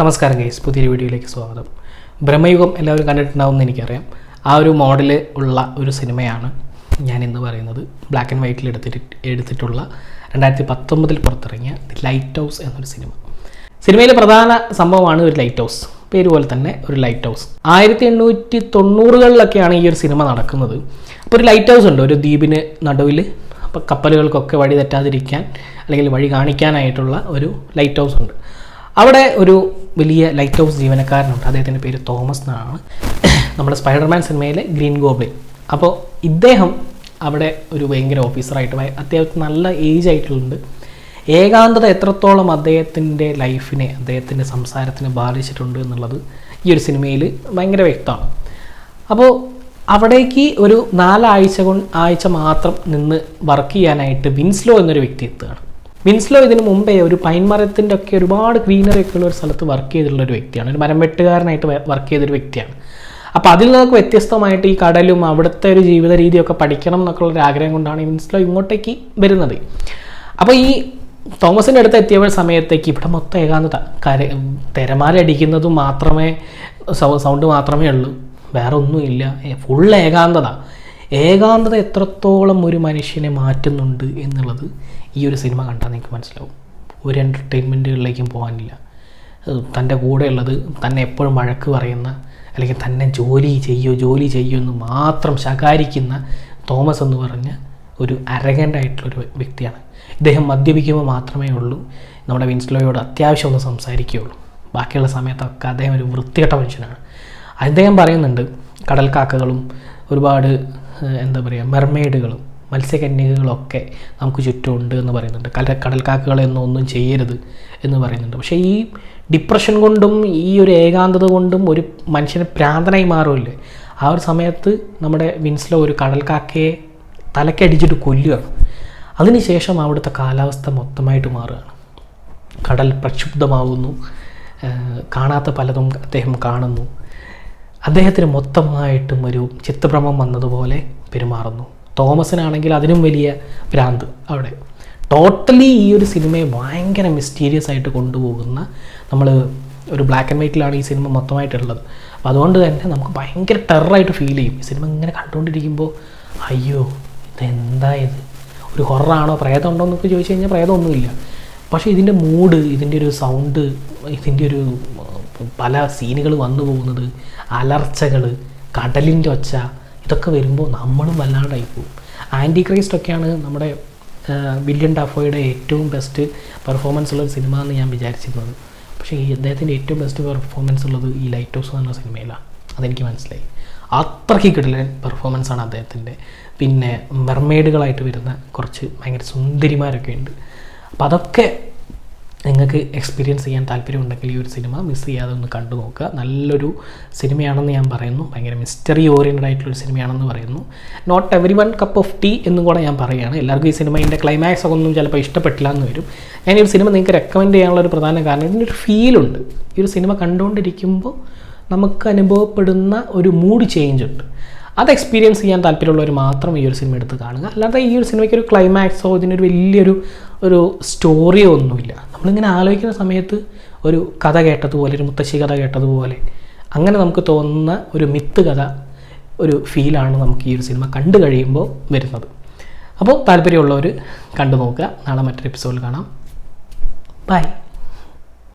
നമസ്കാരം ഗൈസ് പുതിയൊരു വീഡിയോയിലേക്ക് സ്വാഗതം. ബ്രഹ്മയുഗം എല്ലാവരും കണ്ടിട്ടുണ്ടാവും എന്ന് എനിക്കറിയാം. ആ ഒരു മോഡൽ ഉള്ള ഒരു സിനിമയാണ് ഞാൻ ഇന്ന് പറയുന്നത്. ബ്ലാക്ക് ആൻഡ് വൈറ്റിൽ എടുത്തിട്ട് എടുത്തിട്ടുള്ള രണ്ടായിരത്തി പത്തൊമ്പതിൽ പുറത്തിറങ്ങിയ ദി ലൈറ്റ് ഹൗസ് എന്നൊരു സിനിമ. സിനിമയിലെ പ്രധാന സംഭവമാണ് ഒരു ലൈറ്റ് ഹൗസ് പേര് പോലെ തന്നെ ഒരു ലൈറ്റ് ഹൗസ് ആയിരത്തി എണ്ണൂറ്റി തൊണ്ണൂറുകളിലൊക്കെയാണ് ഈ ഒരു സിനിമ നടക്കുന്നത്. അപ്പോൾ ഒരു ലൈറ്റ് ഹൗസ് ഉണ്ട്. ഒരു ദ്വീപിന് നടുവിൽ. അപ്പോൾ കപ്പലുകൾക്കൊക്കെ വഴി തെറ്റാതിരിക്കാൻ അല്ലെങ്കിൽ വഴി കാണിക്കാനായിട്ടുള്ള ഒരു ലൈറ്റ് ഹൗസ് ഉണ്ട്. അവിടെ ഒരു വലിയ ലൈറ്റ് ഹൗസ് ജീവനക്കാരനുണ്ട്. അദ്ദേഹത്തിന്റെ പേര് തോമസ് എന്നാണ്. നമ്മുടെ സ്പൈഡർമാൻ സിനിമയിലെ ഗ്രീൻ ഗോബ്ലിൻ. അപ്പോൾ ഇദ്ദേഹം അവിടെ ഒരു ഭയങ്കര ഓഫീസറായിട്ട് അത്യാവശ്യം നല്ല ഏജ് ആയിട്ടുണ്ട്. ഏകാന്തത എത്രത്തോളം അദ്ദേഹത്തിന്റെ ലൈഫിനെ അദ്ദേഹത്തിന്റെ സംസാരത്തിന് ബാധിച്ചിട്ടുണ്ട് എന്നുള്ളത് ഈ ഒരു സിനിമയിൽ ഭയങ്കര വ്യക്തമാണ്. അപ്പോൾ അവിടേക്ക് ഒരു നാലാഴ്ച കൊണ്ട് ആഴ്ച മാത്രം നിന്ന് വർക്ക് ചെയ്യാനായിട്ട് വിൻസ്ലോ എന്നൊരു വ്യക്തി എത്തുകയാണ്. വിൻസ്ലോ ഇതിന് മുമ്പേ ഒരു പൈൻ മരത്തിന്റെ ഒക്കെ ഒരുപാട് ഗ്രീനറി ഒക്കെ ഉള്ള ഒരു സ്ഥലത്ത് വർക്ക് ചെയ്തിട്ടുള്ള ഒരു വ്യക്തിയാണ്. ഒരു മരം വെട്ടുകാരനായിട്ട് വർക്ക് ചെയ്തൊരു വ്യക്തിയാണ്. അപ്പോൾ അതിൽ നിന്നൊക്കെ വ്യത്യസ്തമായിട്ട് ഈ കടലും അവിടുത്തെ ഒരു ജീവിത രീതിയൊക്കെ പഠിക്കണം എന്നൊക്കെ ഉള്ള ഒരു ആഗ്രഹം കൊണ്ടാണ് വിൻസ്ലോ ഇങ്ങോട്ടേക്ക് വരുന്നത്. അപ്പോൾ ഈ തോമസിന്റെ അടുത്ത് എത്തിയ സമയത്തേക്ക് ഇവിടെ മൊത്തം ഏകാന്തത. കര തിരമാല അടിക്കുന്നതും മാത്രമേ സൗണ്ട് മാത്രമേ ഉള്ളൂ. വേറെ ഒന്നുമില്ല. ഫുൾ ഏകാന്തത. ഏകാന്തത എത്രത്തോളം ഒരു മനുഷ്യനെ മാറ്റുന്നുണ്ട് എന്നുള്ളത് ഈ ഒരു സിനിമ കണ്ടാൽ നിങ്ങൾക്ക് മനസ്സിലാവും. ഒരു എന്റർടൈൻമെന്റുകളിലേക്കും പോകാനില്ല. തന്റെ കൂടെയുള്ളത് തന്നെ എപ്പോഴും വഴക്ക് പറയുന്ന അല്ലെങ്കിൽ തന്നെ ജോലി ചെയ്യോ ജോലി ചെയ്യോ എന്ന് മാത്രം ശകാരിക്കുന്ന തോമസ് എന്ന് പറഞ്ഞ ഒരു അരകന്റായിട്ടുള്ളൊരു വ്യക്തിയാണ്. ഇദ്ദേഹം മദ്യപിക്കുമ്പോൾ മാത്രമേ ഉള്ളൂ. നമ്മുടെ വിൻസ്ലോയോട് അത്യാവശ്യം ഒന്ന് സംസാരിക്കുകയുള്ളൂ. ബാക്കിയുള്ള സമയത്തൊക്കെ അദ്ദേഹം ഒരു വൃത്തികെട്ട മനുഷ്യനാണ്. അദ്ദേഹം പറയുന്നുണ്ട് കടൽക്കാക്കകളും ഒരുപാട് എന്താ പറയുക മെർമെയ്ഡുകളും മത്സ്യകന്യകകളൊക്കെ നമുക്ക് ചുറ്റുമുണ്ട് എന്ന് പറയുന്നുണ്ട്. കല കടൽക്കാക്കകളെന്നും ഒന്നും ചെയ്യരുത് എന്ന് പറയുന്നുണ്ട്. പക്ഷേ ഈ ഡിപ്രഷൻ കൊണ്ടും ഈ ഒരു ഏകാന്തത കൊണ്ടും ഒരു മനുഷ്യന് പ്രാന്തനായി മാറുമല്ലേ? ആ ഒരു സമയത്ത് നമ്മുടെ വിൻസ്ലോ ഒരു കടൽക്കാക്കയെ തലക്കടിച്ചിട്ട് കൊല്ലുകയാണ് അതിനുശേഷം അവിടുത്തെ കാലാവസ്ഥ മൊത്തമായിട്ട് മാറുകയാണ്. കടൽ പ്രക്ഷുബ്ധമാവുന്നു. കാണാത്ത പലതും അദ്ദേഹം കാണുന്നു. അദ്ദേഹത്തിന് മൊത്തമായിട്ടും ഒരു ചിത്തഭ്രമം വന്നതുപോലെ പെരുമാറുന്നു. തോമസിനാണെങ്കിൽ അതിനും വലിയ ഭ്രാന്ത് അവിടെ. ടോട്ടലി ഈ ഒരു സിനിമയെ ഭയങ്കര മിസ്റ്റീരിയസ് ആയിട്ട് കൊണ്ടുപോകുന്ന നമ്മൾ ഒരു ബ്ലാക്ക് ആൻഡ് വൈറ്റിലാണ് ഈ സിനിമ മൊത്തമായിട്ടുള്ളത്. അപ്പോൾ അതുകൊണ്ട് തന്നെ നമുക്ക് ഭയങ്കര ടെററായിട്ട് ഫീൽ ചെയ്യും. ഈ സിനിമ ഇങ്ങനെ കണ്ടുകൊണ്ടിരിക്കുമ്പോൾ അയ്യോ ഇതെന്താ ഇത്? ഒരു ഹൊറാണോ പ്രേതം ഉണ്ടോ? എന്നൊക്കെ ചോദിച്ചു കഴിഞ്ഞാൽ പ്രേതമൊന്നുമില്ല. പക്ഷേ ഇതിന്റെ മൂഡ് ഇതിന്റെ ഒരു സൗണ്ട് ഇതിന്റെ ഒരു പല സീനുകൾ വന്നു പോകുന്നത് അലർച്ചകൾ കടലിന്റെ ഒച്ച ഇതൊക്കെ വരുമ്പോൾ നമ്മളും വല്ലാണ്ടായി പോകും ആന്റി ക്രൈസ്റ്റ് ഒക്കെയാണ് നമ്മുടെ വില്യൻ വില്യം ഡാഫോയുടെ ഏറ്റവും ബെസ്റ്റ് പെർഫോമൻസ് ഉള്ള ഒരു സിനിമ എന്ന് ഞാൻ വിചാരിച്ചിരുന്നത്. പക്ഷേ ഈ അദ്ദേഹത്തിന്റെ ഏറ്റവും ബെസ്റ്റ് പെർഫോമൻസ് ഉള്ളത് ഈ ലൈറ്റ് ഹൗസ് എന്ന സിനിമയിലാണ് അതെനിക്ക് മനസ്സിലായി. അത്രയ്ക്ക് കിടലൻ പെർഫോമൻസ് ആണ് അദ്ദേഹത്തിന്റെ. പിന്നെ മെർമെയ്ഡുകളായിട്ട് വരുന്ന കുറച്ച് ഭയങ്കര സുന്ദരിമാരൊക്കെ ഉണ്ട്. അപ്പോൾ അതൊക്കെ നിങ്ങൾക്ക് എക്സ്പീരിയൻസ് ചെയ്യാൻ താല്പര്യമുണ്ടെങ്കിൽ ഈ ഒരു സിനിമ മിസ് ചെയ്യാതെ ഒന്ന് കണ്ടു നോക്കുക. നല്ലൊരു സിനിമയാണെന്ന് ഞാൻ പറയുന്നു. ഭയങ്കര മിസ്റ്ററി ഓറിയന്റഡ് ആയിട്ടുള്ളൊരു സിനിമയാണെന്ന് പറയുന്നു. Not every one cup of tea എന്നും കൂടെ ഞാൻ പറയുകയാണ്. എല്ലാവർക്കും ഈ സിനിമയുടെ ക്ലൈമാക്സ് ഒക്കെ ഒന്നും ചിലപ്പോൾ ഇഷ്ടപ്പെട്ടില്ല എന്ന് വരും. ഞാൻ ഈ ഒരു സിനിമ നിങ്ങൾക്ക് റെക്കമെൻഡ് ചെയ്യാനുള്ള ഒരു പ്രധാന കാരണം ഇതിന്റെ ഒരു ഫീലുണ്ട് ഈ ഒരു സിനിമ കണ്ടുകൊണ്ടിരിക്കുമ്പോൾ നമുക്ക് അനുഭവപ്പെടുന്ന ഒരു മൂഡ് ചേഞ്ച് ഉണ്ട്. അത് എക്സ്പീരിയൻസ് ചെയ്യാൻ താല്പര്യമുള്ളവർ മാത്രം ഈ ഒരു സിനിമ എടുത്ത് കാണുക. അല്ലാതെ ഈ ഒരു സിനിമയ്ക്ക് ഒരു ക്ലൈമാക്സോ ഇതിനൊരു വലിയൊരു ഒരു സ്റ്റോറിയോ ഒന്നുമില്ല. നമ്മളിങ്ങനെ ആലോചിക്കുന്ന സമയത്ത് ഒരു കഥ കേട്ടതുപോലെ ഒരു മുത്തശ്ശി കഥ കേട്ടതുപോലെ അങ്ങനെ നമുക്ക് തോന്നുന്ന ഒരു മിത്ത് കഥ ഒരു ഫീലാണ് നമുക്ക് ഈ ഒരു സിനിമ കണ്ടു കഴിയുമ്പോൾ വരുന്നത്. അപ്പോൾ താല്പര്യമുള്ളവർ കണ്ടു നോക്കുക നാളെ മറ്റൊരു എപ്പിസോഡിൽ കാണാം. ബൈ